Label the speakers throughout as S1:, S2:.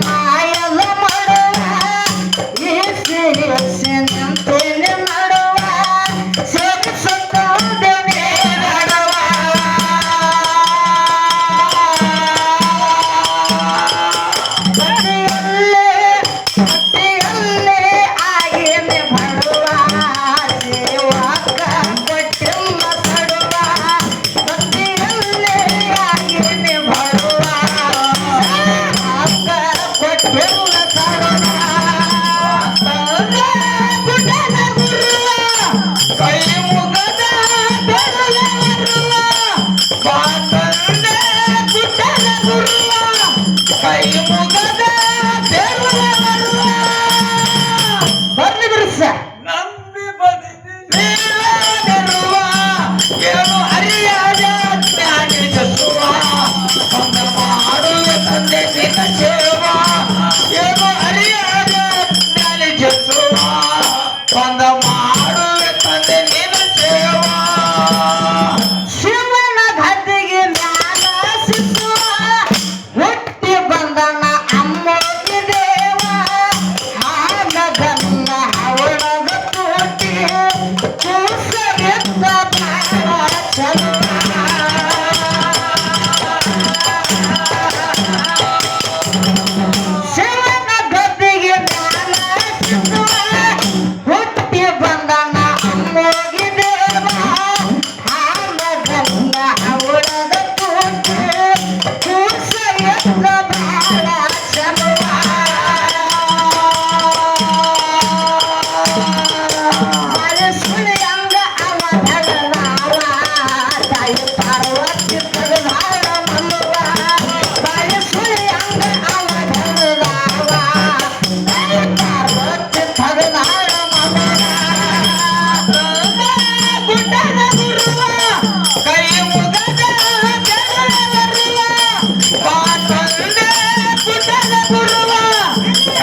S1: you.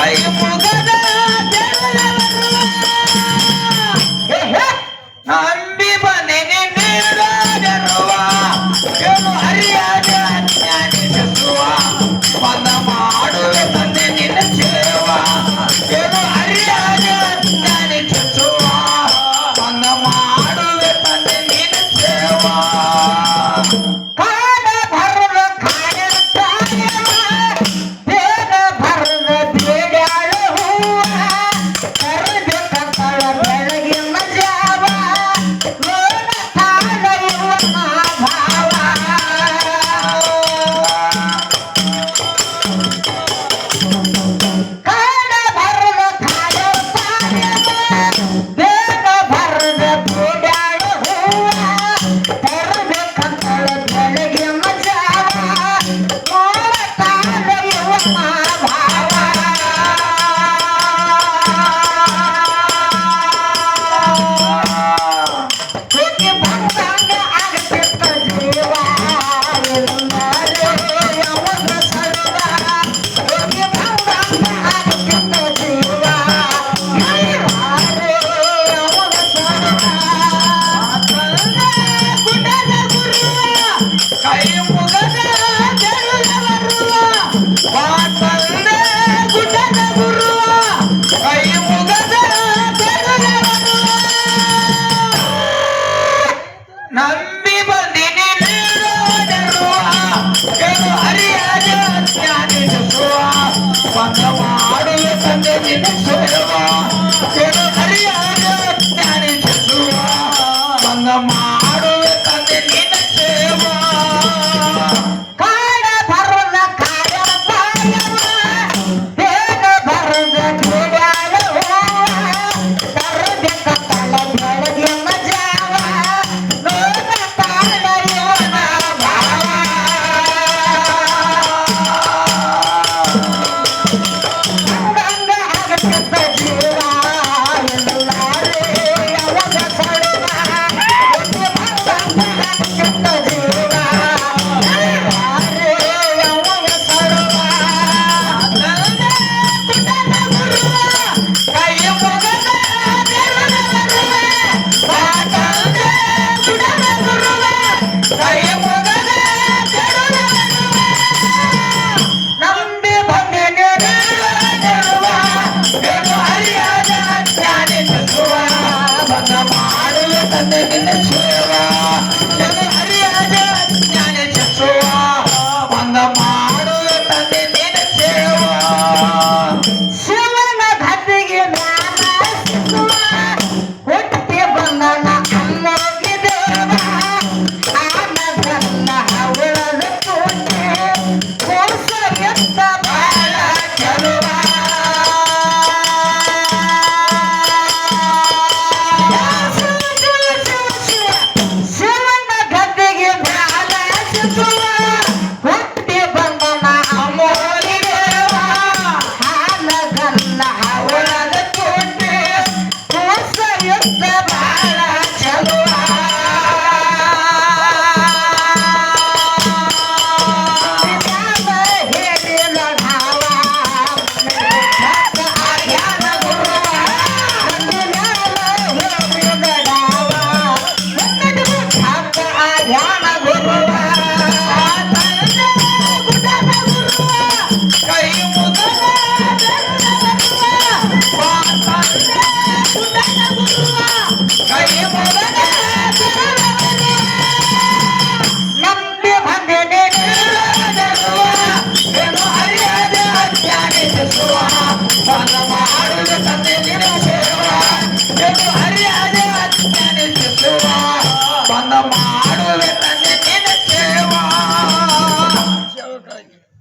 S1: Ai, eu vou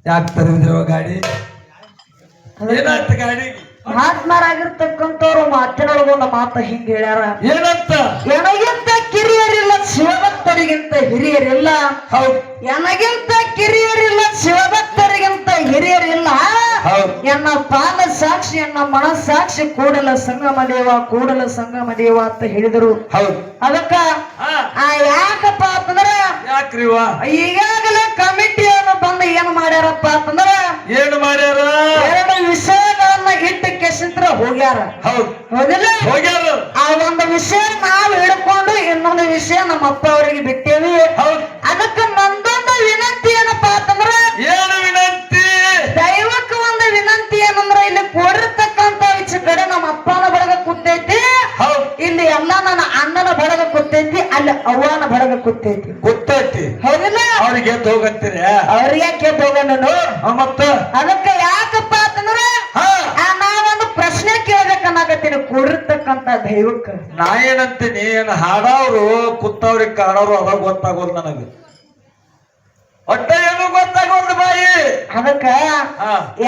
S1: ಯಾಕೆ ತರದಿರುವ ಗಾಡಿ? ಏನಾಯ್ತು ಗಾಡಿ?
S2: ಮಹಾತ್ಮರಾಗಿರ್ತಕ್ಕಂಥವ್ರು ಮಾತಿನೊಳಗೊಂಡ ಮಾತು ಹಿಂಗ ಹೇಳ್ಯಾರ.
S1: ಏನಂತ?
S2: ಎನಗಿಂತ ಕಿರಿಯರಿಲ್ಲ ಶಿವಭಕ್ತರಿಗಿಂತ ಹಿರಿಯರಿಲ್ಲ.
S1: ಹೌದು.
S2: ಎನಗಿಂತ ಕಿರಿಯರಿಲ್ಲ ಶಿವಭಕ್ತರಿಗಿಂತ ಹಿರಿಯರಿಲ್ಲ. ಎನ್ನ ಪಾದ ಸಾಕ್ಷಿ ಎನ್ನ ಸಾಕ್ಷಿ ಕೂಡಲ ಸಂಗಮ ದೇವ ಕೂಡಲ ಸಂಗಮ ದೇವ ಅಂತ ಹೇಳಿದರು.
S1: ಹೌದು.
S2: ಅದಕ್ಕ ಆ ಯಾಕಪ್ಪ ಅಂತಂದ್ರ
S1: ಯಾಕ್ರಿವ?
S2: ಈಗಾಗಲೇ ಕಮಿಟಿಯನ್ನು ಬಂದು ಏನ್ ಮಾಡ್ಯಾರಪ್ಪ ಅಂತಂದ್ರ
S1: ಏನು ಮಾಡ್ಯಾರ?
S2: ಎರಡು ವಿಷಯಗಳನ್ನ ಇಟ್ಟು ಕೆಸಿಂತ್ರ ಹೋಗ್ಯಾರ.
S1: ಹೌದು.
S2: ಹೌದಿಲ್ಲ
S1: ಹೋಗ್ಯಾರ.
S2: ಆ ಒಂದು ವಿಷಯ ನಾವು ಹಿಡ್ಕೊಂಡು ಇನ್ನೊಂದು ವಿಷಯ ನಮ್ಮ ಅಪ್ಪ ಅವರಿಗೆ ಬಿಟ್ಟೇವಿ.
S1: ಹೌದು.
S2: ಅದಕ್ಕೆ ನಂದೊಂದು ವಿನಂತಿ ಏನಪ್ಪಾ ಅಂತಂದ್ರ
S1: ಏನು ವಿನಂತಿ?
S2: ದೈವಕ್ಕೆ ಒಂದು ವಿನಂತಿ ಏನಂದ್ರ ಇಲ್ಲಿ ಕೂಡಿರ್ತಕ್ಕಂತ ಈಚೆ ಕಡೆ ನಮ್ಮ ಅಪ್ಪನ ಬಡಗ ಕೂತೈತಿ.
S1: ಹೌದು.
S2: ಇಲ್ಲಿ ಎಲ್ಲ ನನ್ನ ಅಣ್ಣನ ಬಡಗ ಕೂತೈತಿ ಅಲ್ಲಿ ಅವ್ವನ ಬಡಗ ಕೂತೈತಿ.
S1: ಗೊತ್ತೈತಿ
S2: ಹೌದಿಲ್ಲ?
S1: ಅವ್ರಿಗೆ ಎದ್ದು ಹೋಗತ್ತೀರಿ
S2: ಅವ್ರಿಗೆ ಕೇಳ್ತ ಹೋಗೋಣ
S1: ಮತ್ತ?
S2: ಅದಕ್ಕೆ ಯಾಕಪ್ಪ ಅಂತಂದ್ರ
S1: ಹಾ
S2: ಆ, ನಾವೊಂದು ಪ್ರಶ್ನೆ ಕೇಳ್ಬೇಕನ್ನಾಗತ್ತೀನಿ ಕೂಡಿರ್ತಕ್ಕಂತ ದೈವಕ್ಕೆ.
S1: ನಾ ಏನಂತೀನಿ ಏನ್ ಹಾಡವ್ರು ಕುತ್ತವ್ರಿಗೆ ಕಾಡೋರು ಅದ ಗೊತ್ತಾಗೋದು ನನಗ. ಒಟ್ಟ ಏನು ಗೊತ್ತಾಗೋದು ಬಾಯಿ.
S2: ಅದಕ್ಕ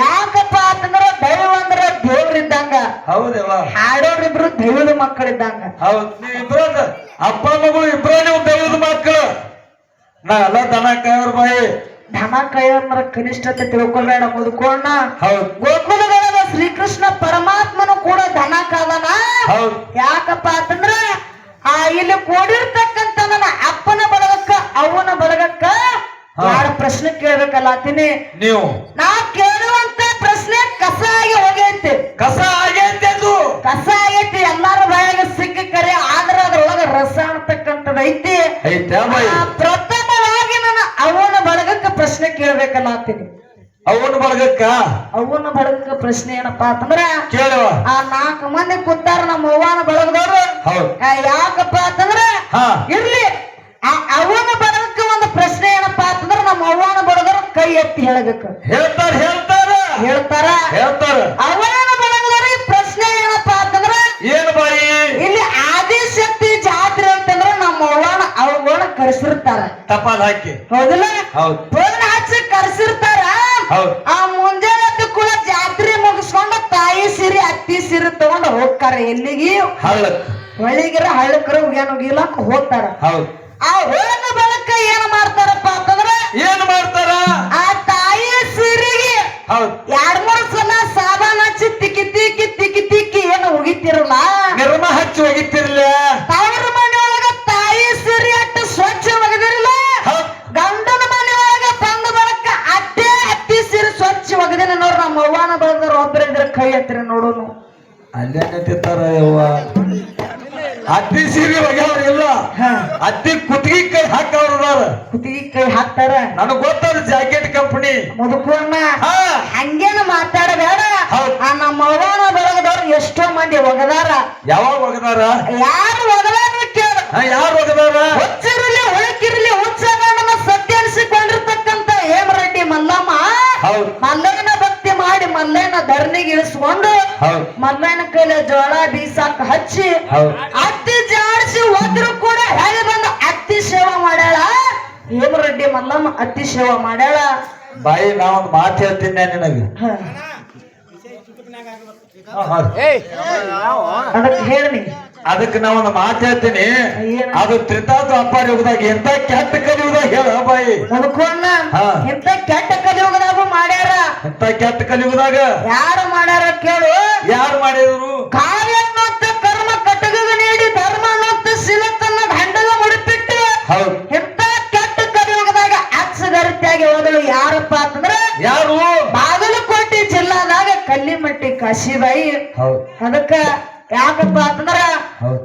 S2: ಯಾಕಪ್ಪ ಅಂತಂದ್ರ ದೈವ ಅಂದ್ರ ದೇವ್ರಿದ್ದಂಗ.
S1: ಹೌದಲ್ಲ
S2: ಹಾಡೋರಿಬ್ರು ದೈವದ ಮಕ್ಕಳಿದ್ದಂಗ.
S1: ಹೌದ್ ನೀವ್ ಇಬ್ರು ಅಪ್ಪ ಮಗಳು ಇಬ್ರು ನೀವು ದೈವದ ಮಕ್ಕಳು. ನಾ ಎಲ್ಲ ದನ ಕಾಯವ್ರ ಬಾಯಿ.
S2: ಧನ ಕೈಯಂದ್ರ ಕನಿಷ್ಠತೆ ತಿಳ್ಕೊಬೇಡ ಮುದುಕೋಣ.
S1: ಹೌದು.
S2: ಗೋಕುಲದೊಳಗ ಶ್ರೀಕೃಷ್ಣ ಪರಮಾತ್ಮನು ಕೂಡ ಧನ ಕಾದನ ಯಾಕಪ್ಪ ಅಂತಂದ್ರ ಆ ಇಲ್ಲಿ ಕೂಡಿರ್ತಕ್ಕಂತ ನನ್ನ ಅಪ್ಪನ ಬಳಗಕ್ಕ ಅವನ ಬಳಗಕ್ಕ ಯಾರು ಪ್ರಶ್ನೆ ಕೇಳ್ಬೇಕಲ್ಲ ಕೇಳ್ಬೇಕಲ್ಲತ್ತೀನಿ
S1: ನೀವು.
S2: ನಾ ಕೇಳುವಂತ ಪ್ರಶ್ನೆ ಕಸ ಆಗಿ ಹೋಗೈತಿ.
S1: ಕಸ ಆಗೈತೆ ಅದು
S2: ಕಸ ಆಗೈತಿ. ಎಲ್ಲಾರ ಬಾಯಾಗ ಸಿಕ್ಕ ಕರೆ ಆದ್ರ ಅದ್ರೊಳಗ ರಸ ಅಂತಕ್ಕಂಥದ್ದು ಐತಿ. ಪ್ರಥಮವಾಗಿ ನನ್ನ ಅವನ ಬಳಗಕ್ಕ ಪ್ರಶ್ನೆ ಕೇಳ್ಬೇಕಲ್ಲ ಅಂತೀನಿ
S1: ಅವನ ಬಳಗಕ್ಕ?
S2: ಅವನ ಬಳಗಕ್ಕ ಪ್ರಶ್ನೆ ಏನಪ್ಪಾ ಅಂತಂದ್ರ
S1: ಕೇಳುವ.
S2: ಆ ನಾಲ್ಕು ಮಂದಿ ಕೂತಾರ ನಮ್ಮ ಅವ್ವನ ಬಳಗದವ್ರು. ಯಾಕಪ್ಪ ಅಂತಂದ್ರ
S1: ಹಾ.
S2: ಇರ್ಲಿ. ಆ ಅವನ ಬಳಗಕ್ಕೆ ಒಂದು ಪ್ರಶ್ನೆ ಏನಪ್ಪಾ ಅಂತಂದ್ರ ನಮ್ಮ ಅವ್ವನ ಬಳಗರು ಕೈ ಎತ್ತಿ ಹೇಳಬೇಕು.
S1: ಹೇಳ್ತಾರ ಹೇಳ್ತಾರ.
S2: ಹೇಳ್ತಾರ?
S1: ಹೇಳ್ತಾರ.
S2: ಅವನ ಬಳಗದವ್ರಿಗೆ ಪ್ರಶ್ನೆ ಏನಪ್ಪಾ ಅಂತಂದ್ರ
S1: ಏನು ಬಾಯಿ?
S2: ಇಲ್ಲಿ ಆದಿಶಕ್ತಿ ಜಾತ್ರೆ ಅಂತಂದ್ರ ನಮ್ಮ ಅವ್ವನ ಅವನ ಕರೆಸಿರ್ತಾರ.
S1: ಟಪಾಲ್ ಹಾಕಿ.
S2: ಹೌದಲ್ಲ?
S1: ಹೌದು.
S2: ಹಚ್ಚಿ ಕರ್ಸಿರ್ತಾರ ಆ ಮುಂಜಾನೆ ಕೂಡ ಜಾತ್ರೆ ಮುಗಿಸ್ಕೊಂಡು ತಾಯಿ ಸಿರಿ ಅತ್ತಿ ಸಿರಿ ತಗೊಂಡು ಹೋಗ್ತಾರ. ಎಲ್ಲಿಗೆ?
S1: ಹಳ್ಳಿಗಿರ
S2: ಹೊಳಿಗಿರ ಏನು ಉಗಿಲಕ್ ಹೋಗ್ತಾರ.
S1: ಹೌದು.
S2: ಆ ಹೋದ ಬಳಕ ಏನ್ ಮಾಡ್ತಾರಪ್ಪ ಅಂತಂದ್ರ
S1: ಏನ್ ಮಾಡ್ತಾರ?
S2: ಆ ತಾಯಿ ಸಿರಿಗೆ
S1: ಹೌದು.
S2: ಎರಡ್ ಮೂರ್ ಸಲ ಸಾಬಾನ್ ಹಚ್ಚಿ ತಿಕ್ಕಿ ತಿಕ್ಕಿ ತಿಕ್ಕಿ ತಿಕ್ಕಿ ಏನು ಉಗಿತಿರಲ್ಲ?
S1: ನಿರ್ಮ ಹಚ್ಚಿ
S2: ತವರ ನೋಡ್ರಿ ನಮ್ಮ ಒಬ್ಬರ ಇದ್ರೆ ಕೈ ಹತ್ತಿರ ನೋಡೋನು.
S1: ಅಲ್ಲೇ ನಿಂತಿರ್ತಾರ ಯವ್ವ. ಅತ್ತಿ ಸೀರೆ ಒಗ್ಯಾವ್ರ ಇಲ್ಲ ಅತ್ತಿ ಕುತ್ತಿಗೆ ಕೈ ಹಾಕವ್ರ
S2: ಕುತ್ತಿಗೆ ಕೈ ಹಾಕ್ತಾರ?
S1: ನನಗ್ ಗೊತ್ತಾರ ಜಾಕೆಟ್ ಕಂಪನಿ.
S2: ಮುದುಕುವನ್ನ ಹಂಗೇನ ಮಾತಾಡಬೇಡ. ಆ ನಮ್ಮ ಅವನ ಬಳಗದವ್ರು ಎಷ್ಟೋ ಮಂದಿ ಒಗದಾರ.
S1: ಯಾವಾಗ ಒಗದಾರ?
S2: ಯಾರು ಒಗದಾರ ಕೇಳ.
S1: ಯಾರು ಒಗದಾರ?
S2: ಮಾಡಿ ಮಲ್ಲಯ್ಯನ ಧರಣಿಗೆ ಇಳಿಸ್ಕೊಂಡು
S1: ಹೌದು.
S2: ಮಲ್ಲಯ್ಯನ ಕೈಲ ಜೋಳ ಬೀಸಾಕ ಹಚ್ಚಿ ಅತ್ತಿ ಜಾಡಿಸಿ ಹೋದ್ರು ಕೂಡ ಹೇಳಿ ಬಂದ? ಅತ್ತಿ ಸೇವಾ ಮಾಡ್ಯಾಳ? ಹೇಮರೆಡ್ಡಿ ಮಲ್ಲಮ್ಮ ಅತ್ತಿ ಸೇವಾ ಮಾಡ್ಯಾಳ?
S1: ಬಾಯಿ ನಾ ಒಂದು ಮಾತು ಹೇಳ್ತೀನಿ ನಿನಗೆ.
S2: ಅದಕ್ಕೆ ಹೇಳಿ
S1: ಅದಕ್ಕೆ ನಾವು ಒಂದು ಮಾತು ಹೇಳ್ತೀನಿ. ಅದು ತ್ರಿತಾತು ಅಪ್ಪಾರಿ ಹೋಗದಾಗ ಎಂತ ಕೆಟ್ಟ ಕಲಿಯುವುದಾಗ ಹೇಳ ಬಾಯಿ. ಹಾ.
S2: ಇಂತ ಕೆಟ್ಟ ಕಲಿಯುಗದಾಗ ಮಾಡ್ಯಾರ.
S1: ಎಂತ ಕೆಟ್ಟ ಕಲಿಯುಗದಾಗ?
S2: ಯಾರು ಮಾಡ್ಯಾರ ಕೇಳು.
S1: ಯಾರು ಮಾಡಿದ್ರು
S2: ಕಾರ್ಯ ಅನ್ನೋಂಥ ಕರ್ಮ ಕಟಗಗ ನೀಡಿ ಧರ್ಮ ಅನ್ನೋಂಥ ಶಿಲಕನ್ನ ದಂಡಗ ಮುಡಿಪಿಟ್ಟು
S1: ಹೌದು.
S2: ಇಂತ ಕೆಟ್ಟ ಕಲಿಯುಗದಾಗ ಅಚ್ಚಗರಿತಿಯಾಗಿ ಓದಲು ಯಾರಪ್ಪ ಅಂತಂದ್ರ
S1: ಯಾರು?
S2: ಬಾಗಲಕೋಟೆ ಜಿಲ್ಲಾದಾಗ ಕಲ್ಲಿಮಟ್ಟಿ ಕಾಶಿಬಾಯಿ
S1: ಹೌದು.
S2: ಅದಕ್ಕ ಯಾಕಪ್ಪ ಅಂತಂದ್ರ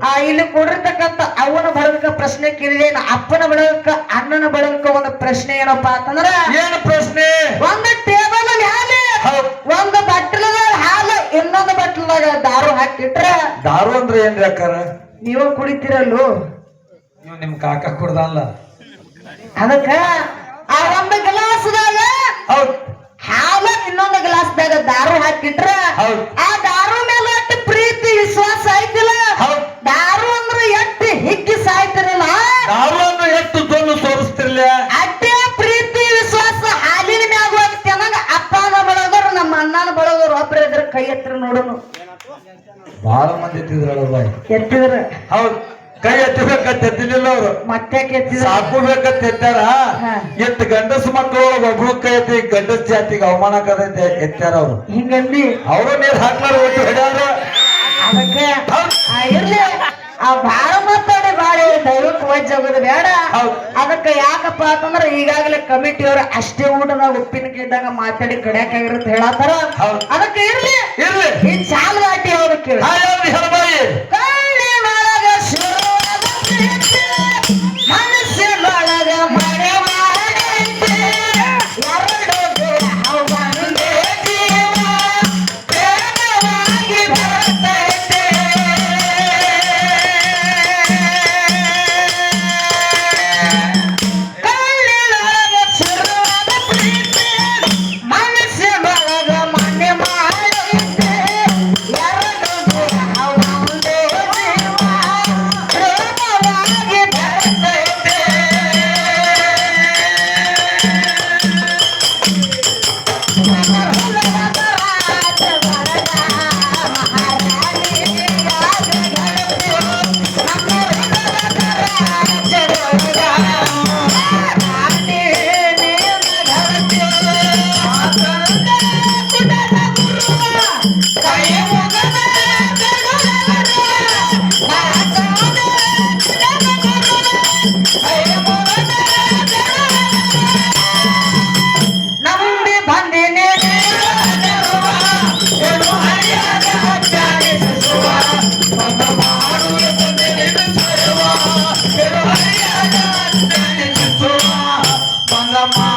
S2: ಆ ಇಲ್ಲಿ ಕೊಡಿರ್ತಕ್ಕಂತ ಅವನ ಬಳಗಕ್ಕ ಪ್ರಶ್ನೆ ಕೇಳಿದೇನು ಅಪ್ಪನ ಬಳಗಕ್ಕ ಅಣ್ಣನ ಬಳಗಕ್ಕ ಒಂದು ಪ್ರಶ್ನೆ ಏನಪ್ಪಾ ಅಂತಂದ್ರ
S1: ಏನು ಪ್ರಶ್ನೆ?
S2: ಒಂದು ಟೇಬಲ್
S1: ಹೌದ್.
S2: ಒಂದು ಬಟ್ಲದಾಗ ಹಾಲು ಇನ್ನೊಂದು ಬಟ್ಲದಾಗ ದಾರು ಹಾಕಿಟ್ರ
S1: ದಾರು ಅಂದ್ರೆ ಏನ್ರಿ ಅಕ್ಕಾರ?
S2: ನೀವು ಕುಡಿತಿರಲ್ಲು?
S1: ನೀವು ನಿಮ್ ಕಾಕ ಕುಡ್ದಲ್ಲ
S2: ಅದಕ್ಕ ಆ ಒಂದು ಗ್ಲಾಸ್ದಾಗ ಹಾಲು ಇನ್ನೊಂದು ಗ್ಲಾಸ್ದಾಗ ದಾರು ಹಾಕಿಟ್ರ ಆ ಅಂದ್ರೆ ಎಷ್ಟು
S1: ದೊಡ್ಡ ತೋರಿಸ್ತಿರ್ಲ.
S2: ಅಷ್ಟೇ ಪ್ರೀತಿ ವಿಶ್ವಾಸ ಹಾಲಿನ ಮ್ಯಾಗ ಹೋಗ್ತಿ ಅನ್ನಂಗ ಅಪ್ಪನ ಬಳಗರು ನಮ್ಮ ಅಣ್ಣನ ಬಳಗರು ಒಬ್ರ ಇದ್ರ ಕೈ ಎತ್ತರ ನೋಡೋನು.
S1: ಬಹಳ ಮಂದಿ ಎತ್ತಿದ್ರಲ್ಲ
S2: ಎತ್ತಿದ್ರ.
S1: ಹೌದು. ಕೈ ಎತ್ತಬೇಕಂತ ಎತ್ತಿಲಿಲ್ಲ ಅವರು.
S2: ಮತ್ತೆ
S1: ಸಾಕೋಬೇಕಂತ ಎತ್ತಾರ? ಎತ್ ಗಂಡಸ ಮಕ್ಕಳು ಒಬ್ರು ಕೈ ಎತ್ತಿ ಗಂಡಸ ಜಾತಿಗೆ ಅವಮಾನ ಕದಂತ ಎತ್ತಾರ ಅವರು.
S2: ಹಿಂಗಂದಿ?
S1: ಅವರು ನೀರ್ ಹಾಕ್ಲಾರ ಒಟ್ಟು ಹಿಡ್ಯಾರ.
S2: ಅದಕ್ಕೆ? ಇರ್ಲಿ. ಆ ಬಾರ ಮಾತಾಡಿ ಬಾಳ ದೈವಕ್ಕೆ ವಜ್ಜ ಆಗೋದು ಬೇಡ. ಅದಕ್ಕೆ ಯಾಕಪ್ಪ ಅಂತಂದ್ರೆ ಈಗಾಗಲೇ ಕಮಿಟಿಯವರು ಅಷ್ಟೇ ಊಟದಾಗ ಉಪ್ಪಿನಕಾಯಿ ಇದ್ದಾಗ ಮಾತಾಡಿ ಕಡ್ಯಾಕಾಗಿರುತ್ತೆ ಹೇಳತ್ತಾರ. ಅದಕ್ಕೆ ಇರ್ಲಿ.
S1: ಇರ್ಲಿ.
S2: ಈ ಚಾಲು ದಾಟಿ ಅವ್ರು ಕೇಳಿ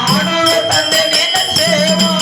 S3: காணாத தன்னை நினைச்சேவா